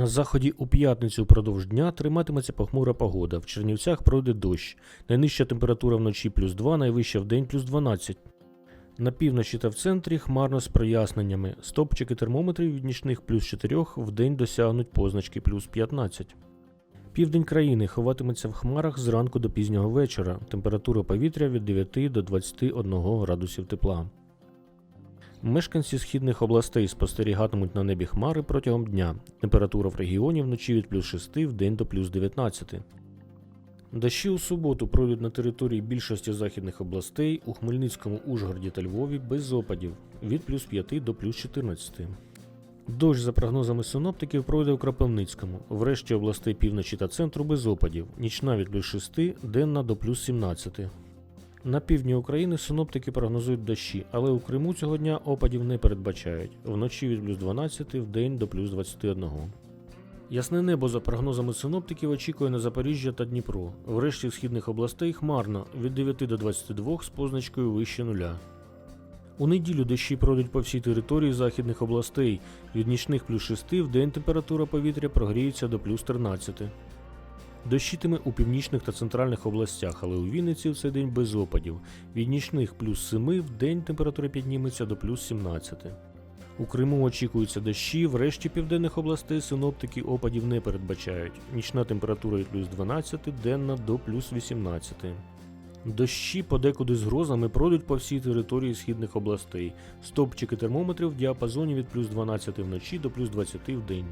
На заході у п'ятницю впродовж дня триматиметься похмура погода. В Чернівцях пройде дощ. Найнижча температура вночі плюс 2, найвища вдень плюс 12. На півночі та в центрі хмарно з проясненнями. Стопчики термометрів від нічних плюс 4 вдень досягнуть позначки плюс 15. Південь країни ховатиметься в хмарах зранку до пізнього вечора. Температура повітря від 9 до 21 градусів тепла. Мешканці східних областей спостерігатимуть на небі хмари протягом дня. Температура в регіоні вночі від плюс 6 в день до плюс 19. Дощі у суботу пройдуть на території більшості західних областей у Хмельницькому, Ужгороді та Львові без опадів від плюс 5 до плюс 14. Дощ, за прогнозами синоптиків, пройде у Кропивницькому. В решті областей півночі та центру без опадів. Нічна від плюс 6, денна до плюс 17. На півдні України синоптики прогнозують дощі, але у Криму цього дня опадів не передбачають. Вночі від плюс 12, в день до плюс 21. Ясне небо за прогнозами синоптиків очікує на Запоріжжя та Дніпро. В решті східних областей хмарно від 9 до 22 з позначкою вище нуля. У неділю дощі пройдуть по всій території західних областей. Від нічних плюс 6 в день температура повітря прогріється до плюс 13. Дощитиме у північних та центральних областях, але у Вінниці в цей день без опадів. Від нічних плюс 7 в день температура підніметься до плюс 17. У Криму очікуються дощі, в решті південних областей синоптики опадів не передбачають. Нічна температура від плюс 12, денна до плюс 18. Дощі подекуди з грозами пройдуть по всій території східних областей. Стопчики термометрів в діапазоні від плюс 12 вночі до плюс 20 в день.